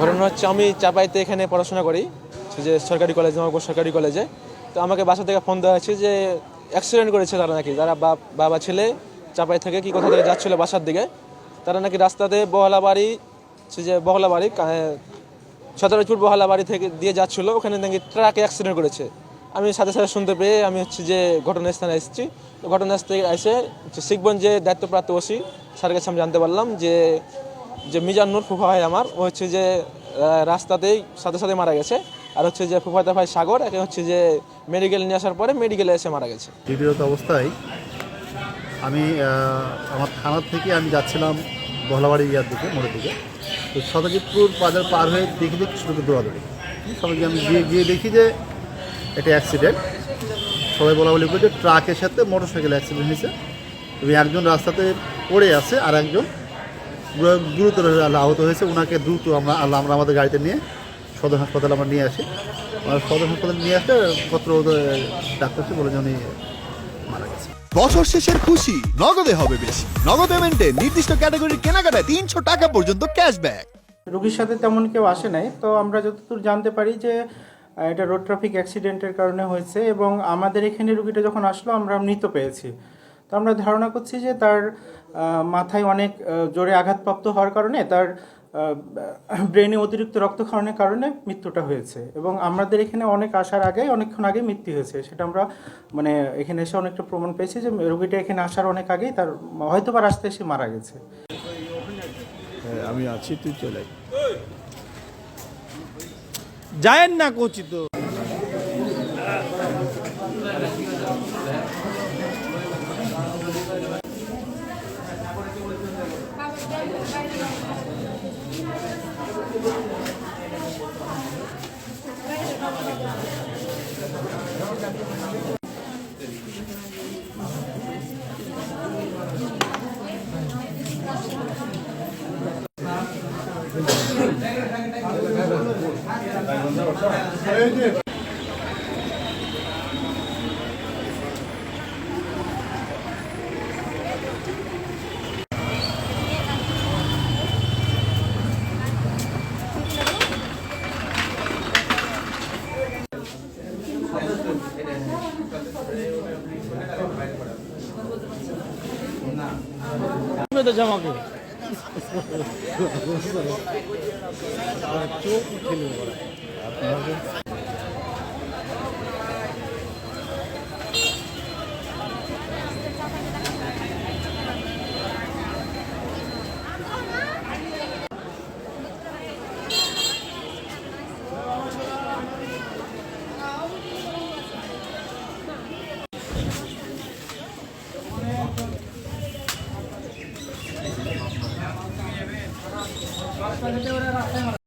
ঘটনা হচ্ছে আমি চাপাইতে এখানে পড়াশোনা করি সে যে সরকারি কলেজ আমার সরকারি কলেজে তো আমাকে বাসা থেকে ফোন দেওয়া হয়েছে যে অ্যাক্সিডেন্ট করেছে তারা নাকি যারা বাবা ছেলে চাপাই থেকে কি কোথা থেকে যাচ্ছিল বাসার দিকে। তারা নাকি রাস্তাতে বহলা বাড়ি সে যে বহলা বাড়ি সতেরোচুর বহলা বাড়ি থেকে দিয়ে যাচ্ছিল ওখানে নাকি ট্রাকে অ্যাক্সিডেন্ট করেছে। আমি সাথে সাথে শুনতে পেয়ে আমি হচ্ছে যে ঘটনাস্থানে এসেছি। ঘটনাস্থলে এসে হচ্ছে শিখগঞ্জে দায়িত্বপ্রাপ্ত ওসি স্যারের কাছে আমি জানতে পারলাম যে যে মিজান্নুর ফুফা ভাই আমার, ও হচ্ছে যে রাস্তাতেই সাথে সাথে মারা গেছে। আর হচ্ছে যে ফুফাতে ভাই সাগর, একে হচ্ছে যে মেডিকেল নিয়ে আসার পরে মেডিকেলে এসে মারা গেছে। ভিডিওত অবস্থায় আমি আমার থানার থেকে আমি যাচ্ছিলাম বহলাবাড়ি ইয়ার দিকে, মোড়ের দিকে। তো সদজিৎপুর বাজার পার হয়ে দেখি দেখি শুধু দৌড়াদৌড়ি। সবাই আমি গিয়ে গিয়ে দেখি যে এটা অ্যাক্সিডেন্ট সবাই বলা বলি করছে ট্রাকের সাথে মোটর সাইকেল অ্যাক্সিডেন্ট হয়েছে। এবং একজন রাস্তাতে পড়ে আছে আর একজন গুরু- গুরুতর আহত হয়েছে। ওনাকে দ্রুত আমরা আল্লাহ আমরা আমাদের গাড়িতে নিয়ে সদর হাসপাতালে আমরা নিয়ে আসি। আমরা সদর হাসপাতালে নিয়ে আসলে পত্র ডাক্তার বলে যে উনি মারা গেছে। বছর শেষের খুশি নগদে হবে বেশি। নগদ পেমেন্টে নির্দিষ্ট ক্যাটাগরির কেনাকাটায় তিনশো টাকা পর্যন্ত ক্যাশব্যাক রোগীর সাথে তেমন কেউ আসে নাই। তো আমরা যতদূর জানতে পারি যে এটা রোড ট্রাফিক অ্যাক্সিডেন্টের কারণে হয়েছে এবং আমাদের এখানে রুগীটা যখন আসলো, আমরা মৃত পেয়েছি। তো আমরা ধারণা করছি যে তার মাথায় অনেক জোরে আঘাতপ্রাপ্ত হওয়ার কারণে তার ব্রেনে অতিরিক্ত রক্তক্ষরণের কারণে মৃত্যুটা হয়েছে এবং আমাদের এখানে অনেক আসার আগে অনেকক্ষণ আগে মৃত্যু হয়েছে। সেটা আমরা মানে এখানে এসে অনেকটা প্রমাণ পেয়েছি যে রোগীটা এখানে আসার অনেক আগেই তার হয়তো বা রাস্তায় এসে মারা গেছে। আমি আছি, তুই চলে যায়েন না কচিত। Thank তো জামাকে চোখ খেলে 把它丢在那儿待会儿